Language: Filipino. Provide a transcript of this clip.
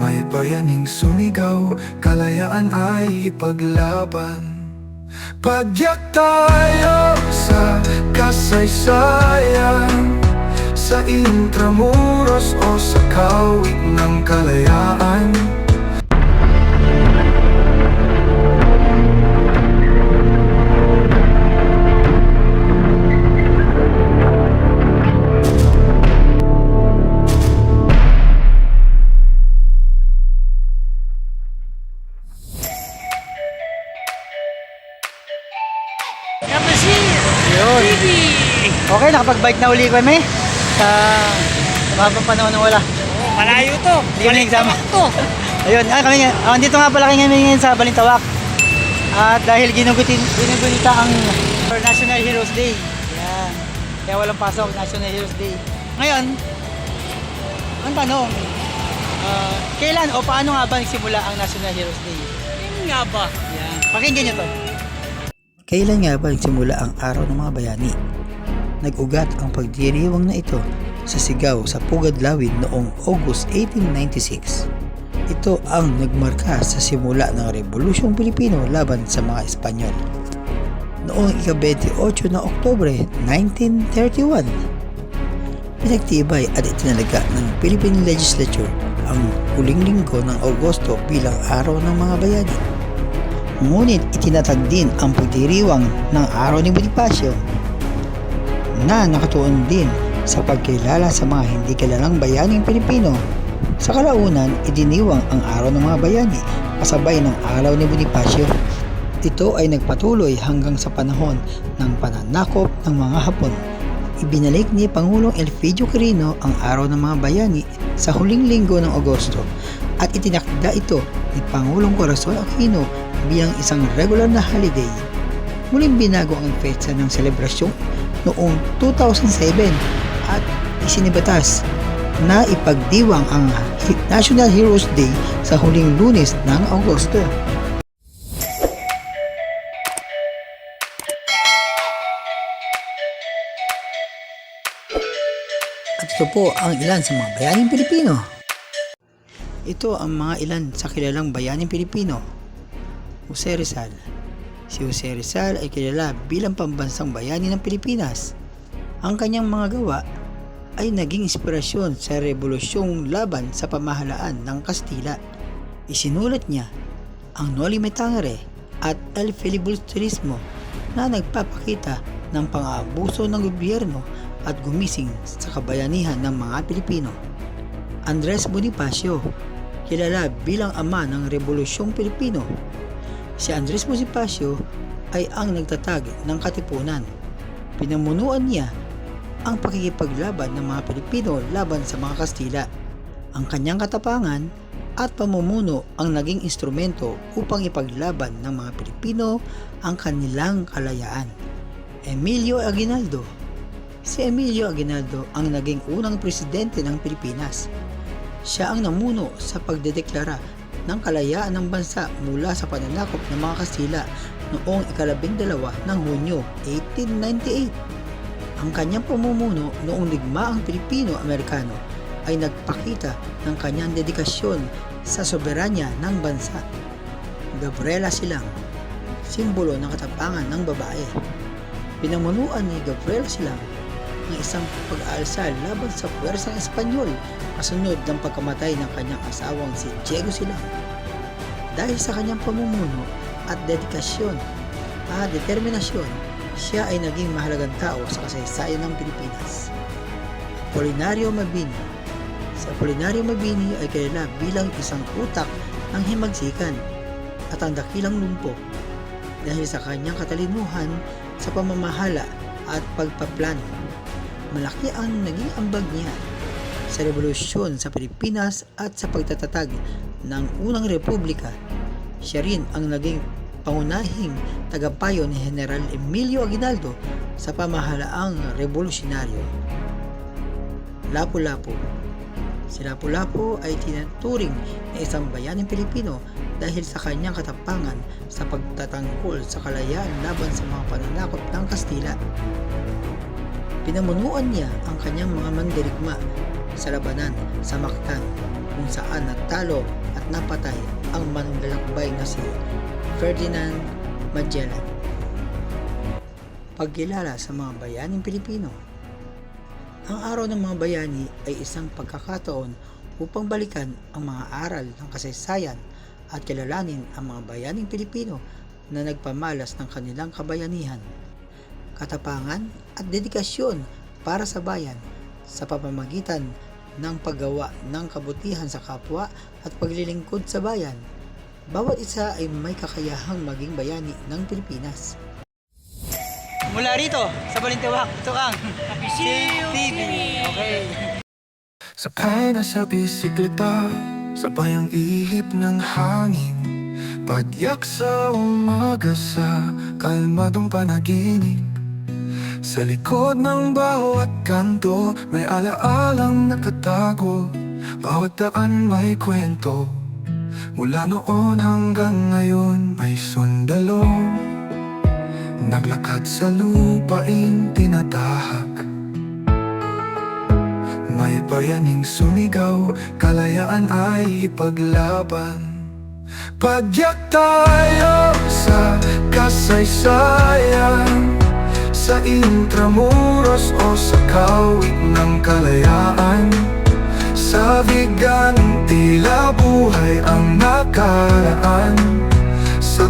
May bayaning sumigaw, kalayaan ay ipaglaban Pagyak tayo sa kasaysayan Sa intramuros o sa kawit ng kalayaan Okay, nakapag-bike na uli kami sa mabang panahon na wala. Malayo to. Hindi kami nagsama. to. Ayun, ah, kami ah, dito nga pala kami ngayon sa Balintawak. At dahil ginugutin, ginugunita ang National Heroes Day. Yan. Kaya walang pasok, National Heroes Day. Ngayon, ang tanong, ah, kailan o paano nga ba nagsimula ang National Heroes Day? Yun nga ba? Yan. Pakinggan nyo to. Kailan nga ba nagsimula ang araw ng mga bayani? Nag-ugat ang pagdiriwang na ito sa sigaw sa Pugad Lawin noong August 1896. Ito ang nagmarka sa simula ng Rebolusyong Pilipino laban sa mga Espanyol. Noong ika-28 ng Oktubre 1931, pinagtibay at itinalaga ng Philippine Legislature ang huling linggo ng Agosto bilang araw ng mga bayani. Ngunit itinatag din ang pagdiriwang ng araw ni Bonifacio na nakatuon din sa pagkilala sa mga hindi kilalang bayaning Pilipino. Sa kalaunan, idiniwang ang araw ng mga bayani kasabay ng araw ni Bonifacio. Ito ay nagpatuloy hanggang sa panahon ng pananakop ng mga Hapon. Ibinalik ni Pangulong Elpidio Quirino ang araw ng mga bayani sa huling linggo ng Agosto at itinakda ito ni Pangulong Corazon Aquino bilang isang regular na holiday. Muling binago ang petsa ng selebrasyon noong 2007 at isinibatas na ipagdiwang ang National Heroes Day sa huling lunes ng Agosto. At ito po ang ilan sa mga bayaning Pilipino. Ito ang mga ilan sa kilalang bayaning Pilipino. Jose Rizal Si Jose Rizal ay kilala bilang pambansang bayani ng Pilipinas. Ang kanyang mga gawa ay naging inspirasyon sa revolusyong laban sa pamahalaan ng Kastila. Isinulat niya ang Noli Me Tangere at El Filibusterismo na nagpapakita ng pang-aabuso ng gobyerno at gumising sa kabayanihan ng mga Pilipino. Andres Bonifacio, kilala bilang ama ng Revolusyong Pilipino. Si Andres Bonifacio ay ang nagtatag ng katipunan. Pinamunuan niya ang pakikipaglaban ng mga Pilipino laban sa mga Kastila. Ang kanyang katapangan at pamumuno ang naging instrumento upang ipaglaban ng mga Pilipino ang kanilang kalayaan. Emilio Aguinaldo Si Emilio Aguinaldo ang naging unang presidente ng Pilipinas. Siya ang namuno sa pagdedeklara ng kalayaan ng bansa mula sa pananakop ng mga Kastila noong ikalabing dalawa ng Hunyo 1898. Ang kanyang pamumuno noong ligmaang Pilipino-Amerikano ay nagpakita ng kanyang dedikasyon sa soberanya ng bansa. Gabriela Silang, simbolo ng katapangan ng babae. Pinamunuan ni Gabriela Silang ang isang pag-aalsa laban sa puwersang Espanyol kasunod ng pagkamatay ng kanyang asawang si Diego Silang. Dahil sa kanyang pamumuno at dedikasyon at determinasyon, siya ay naging mahalagang tao sa kasaysayan ng Pilipinas. Apolinario Mabini Si Apolinario Mabini ay kilala bilang isang utak ng himagsikan at ang dakilang lumpo dahil sa kanyang katalinuhan sa pamamahala at pagpaplano. Malaki ang naging ambag niya sa revolusyon sa Pilipinas at sa pagtatatag ng unang republika. Siya rin ang naging pangunahing tagapayo ni General Emilio Aguinaldo sa pamahalaang revolusyonaryo. Lapu-Lapu Si Lapu-Lapu ay tinuturing na isang bayaning Pilipino dahil sa kanyang katapangan sa pagtatanggol sa kalayaan laban sa mga pananakot ng Kastila. Pinamunuan niya ang kanyang mga mandirigma sa labanan sa Mactan kung saan natalo at napatay ang manlalakbay na si Ferdinand Magellan. Pagkilala sa mga bayaning Pilipino Ang Araw ng Mga Bayani ay isang pagkakataon upang balikan ang mga aral ng kasaysayan at kilalanin ang mga bayaning Pilipino na nagpamalas ng kanilang kabayanihan, katapangan at dedikasyon para sa bayan sa pamamagitan ng paggawa ng kabutihan sa kapwa at paglilingkod sa bayan. Bawat isa ay may kakayahang maging bayani ng Pilipinas. Mula rito, sa Balintawak, ito ang TV. Okay. Sakay na sa bisikleta Sabay ang ihip ng hangin Padyak sa umaga sa kalmadong panaginip Sa likod ng bawat kanto May alaalang nakatago. Bawat daan may kwento. Mula noon hanggang ngayon may sundalo. Naglakad sa lupain tinatahak. May bayaning sumigaw, kalayaan ay ipaglaban. Pagyak tayo sa kasaysayan Intramuros o sa kawit ng kalayaan. Sa bigan tila buhay ang nakaraan. Sa